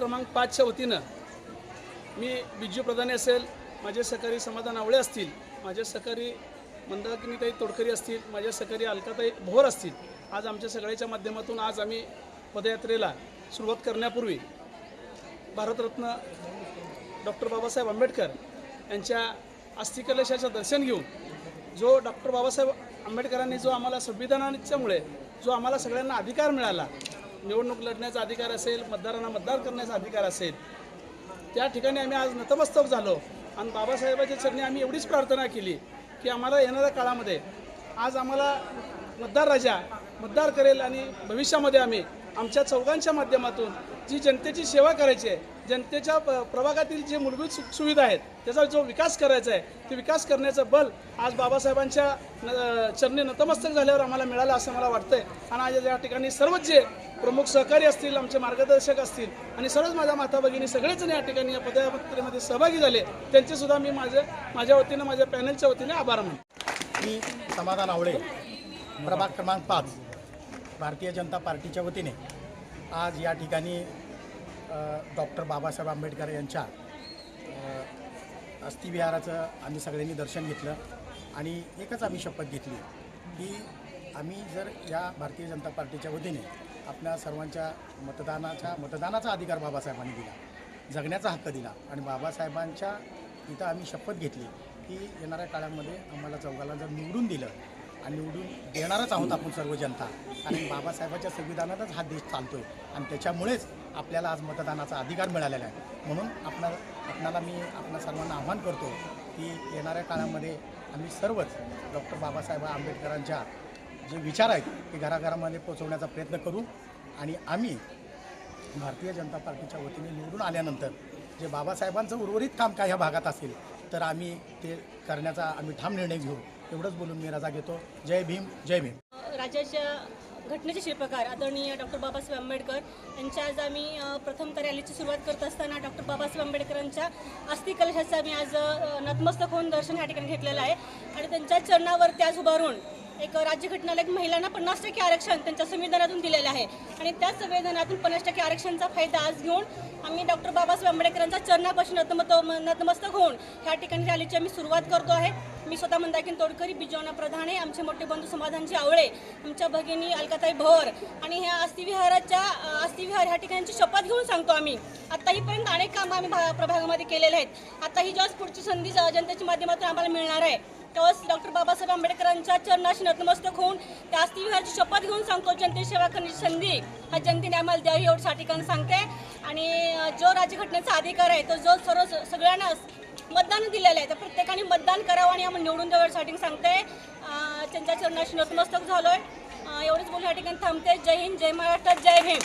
क्रमांक पाचच्या वतीनं मी बिजू प्रधाने असेल माझे सहकारी समाधान आवळे असतील माझे सहकारी मंदाकिनीताई तोडकरी असतील माझ्या सहकारी अलकाताई भोर असतील आज आमच्या सगळ्याच्या माध्यमातून आज आम्ही पदयात्रेला सुरुवात करण्यापूर्वी भारतरत्न डॉक्टर बाबासाहेब आंबेडकर यांच्या अस्थिकलशाचं दर्शन घेऊन जो डॉक्टर बाबासाहेब आंबेडकरांनी जो आम्हाला संविधानाच्यामुळे जो आम्हाला सगळ्यांना अधिकार मिळाला निवडणूक लढण्याचा अधिकार असेल मतदारांना मतदार करण्याचा अधिकार असेल त्या ठिकाणी आम्ही आज नतमस्तक झालो. आणि बाबासाहेबाच्या चरणी आम्ही एवढीच प्रार्थना केली की आम्हाला येणाऱ्या काळामध्ये आज आम्हाला मतदार राजा मतदार करेल आणि भविष्यामध्ये आम्ही आमच्या चौघांच्या माध्यमातून जी जनतेची सेवा करायची आहे जनतेच्या प- प्रभागातील जे मूलभूत सु सुविधा आहेत त्याचा जो विकास करायचा आहे ते विकास करण्याचं बल आज बाबासाहेबांच्या न- चरणी नतमस्तक झाल्यावर आम्हाला मिळालं असं मला वाटतंय. आणि आज या ठिकाणी सर्वच जे प्रमुख सहकारी असतील आमचे मार्गदर्शक असतील आणि सर्वच माझ्या माता भगिनी सगळेच या ठिकाणी या पदयात्रेमध्ये सहभागी झाले त्यांचे सुद्धा मी माझ्या माझ्या वतीनं माझ्या पॅनलच्या वतीने आभार मानतो. मी समाधान आवळे प्रभाग क्रमांक पाच भारतीय जनता पार्टीच्या वतीने आज या ठिकाणी डॉक्टर बाबासाहेब आंबेडकर यांच्या अस्थिविहाराचं आम्ही सगळ्यांनी दर्शन घेतलं आणि एकच आम्ही शपथ घेतली की आम्ही जर या भारतीय जनता पार्टीच्या वतीने आपल्या सर्वांच्या मतदानाच्या मतदानाचा अधिकार बाबासाहेबांनी दिला जगण्याचा हक्क दिला आणि बाबासाहेबांच्या इथं आम्ही शपथ घेतली की येणाऱ्या काळामध्ये आम्हाला चौघाला जर निवडून दिलं आणि निवडून देणारच आहोत आपण सर्व जनता. आणि बाबासाहेबाच्या संविधानातच हा देश चालतोय. आणि त्याच्यामुळेच आपल्याला आज मतदानाचा अधिकार मिळालेला आहे. म्हणून आपणा आपणाला मी आपल्या सर्वांना आव्हान करतो की येणाऱ्या काळामध्ये आम्ही सर्वच डॉक्टर बाबासाहेब आंबेडकरांच्या जे विचार आहेत ते घराघरामध्ये पोचवण्याचा प्रयत्न करू. आणि आम्ही भारतीय जनता पार्टीच्या वतीने निवडून आल्यानंतर जे बाबासाहेबांचं उर्वरित काम काय ह्या भागात असेल तर आम्ही ते करण्याचा आम्ही ठाम निर्णय घेऊ. एवढंच बोलून मी रजा घेतो. जय भीम जय भीम. राज्याच्या घटनेचे शिल्पकार आदरणीय डॉक्टर बाबासाहेब आंबेडकर यांच्या आज आम्ही प्रथम रॅलीची सुरुवात करत असताना डॉक्टर बाबासाहेब आंबेडकरांच्या अस्थिकलशाचं आम्ही आज नतमस्तक होऊन दर्शन या ठिकाणी घेतलेलं आहे. आणि त्यांच्या चरणावर त्याच उभारून एक राज्यघटनाला एक महिलांना पन्नास टक्के आरक्षण त्यांच्या संविधानातून दिलेलं आहे. आणि त्या संविधानातून पन्नास टक्के आरक्षणचा फायदा आज घेऊन आम्ही डॉक्टर बाबासाहेब आंबेडकरांच्या चरणापासून नतमत नतमस्तक होऊन ह्या ठिकाणी रॅलीची आम्ही सुरुवात करतो आहे. मी स्वतः मंदाकिन तोडकरी बिजवना प्रधाने आमचे मोठे बंधू समाधानजी आवळे आमच्या भगिनी अलकाताई भोर आणि ह्या अस्थिविहाराच्या अस्थिविहार ह्या ठिकाणची शपथ घेऊन सांगतो आम्ही. आत्ताहीपर्यंत अनेक कामं आम्ही भा- प्रभागामध्ये केलेले आहेत. आता ही जेव्हा पुढची संधी ज- जनतेच्या माध्यमातून आम्हाला मिळणार आहे तेव्हाच डॉक्टर बाबासाहेब आंबेडकरांच्या चरणाशी नतमस्तक होऊन त्या अस्थिविहारची शपथ घेऊन सांगतो. जनते सेवा करण्याची संधी हा जनतेने आम्हाला द्यावी एवढं ठिकाणी सांगते. आणि जो राज्यघटनेचा अधिकार आहे तो जो सर्व सगळ्यांना मतदान दिलेलं आहे. तर प्रत्येकाने मतदान करावं आणि आम्हाला निवडून द्यावसाठी सांगते. त्यांच्या चरणाशी नतमस्तक झालो आहे एवढंच बोलण्यासाठी थांबते. जय हिंद जय महाराष्ट्र जय भीम.